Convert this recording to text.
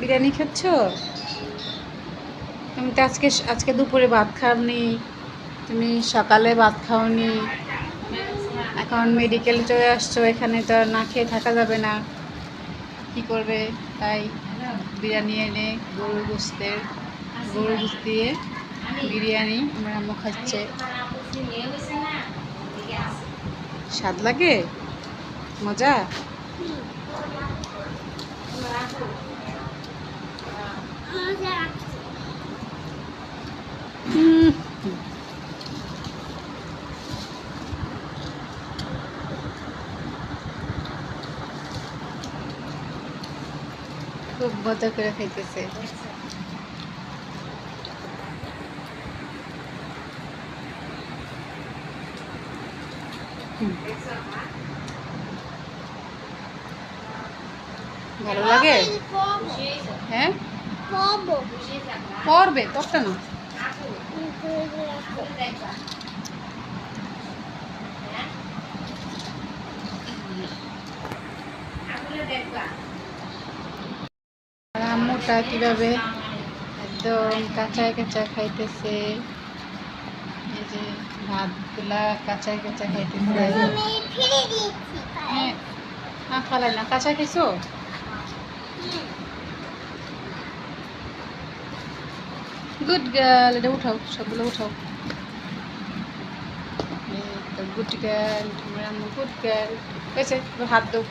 বিরিয়ানি খাচ্ছ তুমি তো আজকে আজকে দুপুরে ভাত খাওনি, তুমি সকালে ভাত খাওনি। এখন মেডিকেল চলে আসছো, এখানে তো না খেয়ে থাকা যাবে না। কি করবে তাই বিরিয়ানি এনে গরু গোস্তের, গরুর গোস্ত দিয়ে বিরিয়ানি আমার আম্মু খাচ্ছে। স্বাদ লাগে? মজা? খুব মজা করে খাইতেছে। ভালো লাগে? হ্যাঁ? পড়বে। তোরটা না? আম্মুটা কীভাবে? একদম কাঁচায় কাঁচা খাইতেছে। এই যে ভাতগুলা কাঁচায় কাঁচা খাইতেছে। হ্যাঁ না না। কাঁচা খাইছো? গুড গার্ল, এটা উঠাও, সবগুলো উঠাও। গুড গার্ল তোমার গুড গার্ল। হয়েছে হাত দাও।